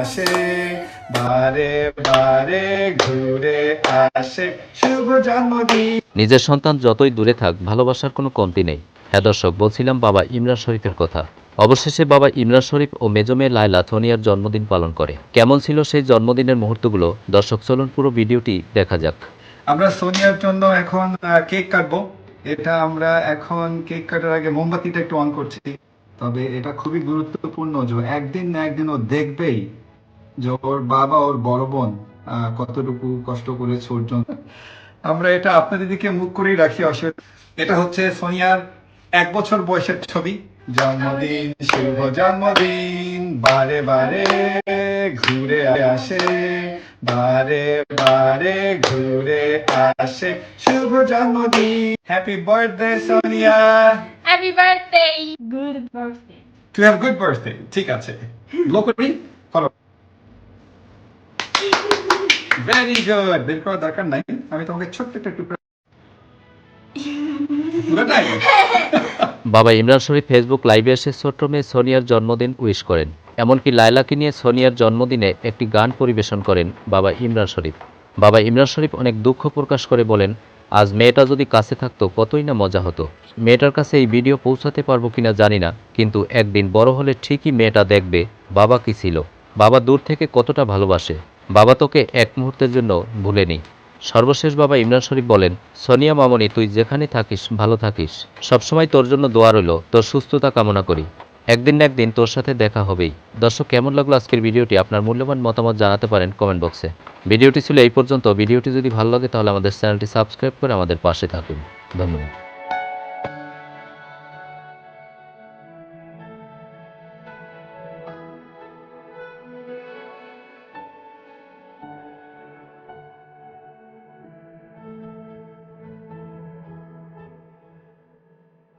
আসে বারে বারে ঘুরে আসে। শুভ জন্মদিন। নিজের সন্তান যতই দূরে থাক ভালোবাসার কোনো কমতি নেই। হ্যাঁ দর্শক বলছিলাম বাবা ইমরান শরীফের কথা। অবশেষে বাবা ইমরান শরীফ ও মেজমে লায়লা সোনিয়ার জন্মদিন পালন করে। কেমন ছিল সেই জন্মদিনের মুহূর্তগুলো? দর্শক চলুন পুরো ভিডিওটি দেখা যাক। আমরা সোনিয়ার জন্য এখন কেক কাটবো। এটা আমরা এখন কেক কাটার আগে মোমবাতিটা একটু অন করছি। তবে এটা খুবই গুরুত্বপূর্ণ যে একদিন না একদিন ও দেখবেই। যে ওর বাবা ওর বড় বোন কতটুকু কষ্ট করেছে ওর জন্য আমরা এটা আপনাদের দিকে মুখ করেই রাখি অসুবিধা এটা হচ্ছে সোনিয়ার এক বছর বয়সের ছবি। জন্মদিন শুভ জন্মদিন বারে বারে ঘুরে আসে বারে বারে ঘুরে আসে। শুভ জন্মদিন happy birthday Sonia. Happy birthday! Good birthday. To have good birthday ঠিক আছে। ব্লো করি ফলো ভেরি গুড করার দরকার নাই। আমি তোমাকে ছোট্ট একটা টুকরা বাবা, ইমরান শরীফ ফেসবুক লাইভে এসে ছোট্ট মেয়ে সোনিয়ার জন্মদিন উইশ করেন। এমনকি লায়লাকে নিয়ে সোনিয়ার জন্মদিনে একটি গান পরিবেশন করেন বাবা ইমরান শরীফ। বাবা ইমরান শরীফ অনেক দুঃখ প্রকাশ করে বলেন, আজ মেয়েটা যদি কাছে থাকতো, কতই না মজা হতো। মেয়েটার কাছে এই ভিডিও পৌঁছাতে পারব কিনা জানি না, কিন্তু একদিন বড় হলে ঠিকই মেয়েটা দেখবে বাবা কি ছিল। বাবা দূর থেকে কতটা ভালোবাসে। বাবা তোকে এক মুহূর্তের জন্য ভুলেনি সর্বশেষ বাবা ইমরান শরীফ বলেন, সোনিয়া, মামনি, তুই যেখানে থাকিস, ভালো থাকিস। সবসময় তোর জন্য দোয়া রইল, তোর সুস্থতা কামনা করি। একদিন না একদিন তোর সাথে দেখা হবেই। দর্শক, কেমন লাগল আজকের ভিডিওটি? আপনার মূল্যবান মতামত জানাতে পারেন কমেন্ট বক্সে ভিডিওটি ছিল এই পর্যন্ত। ভিডিওটি যদি ভালো লাগে, তাহলে আমাদের চ্যানেলটি সাবস্ক্রাইব করে আমাদের পাশে থাকুন। ধন্যবাদ।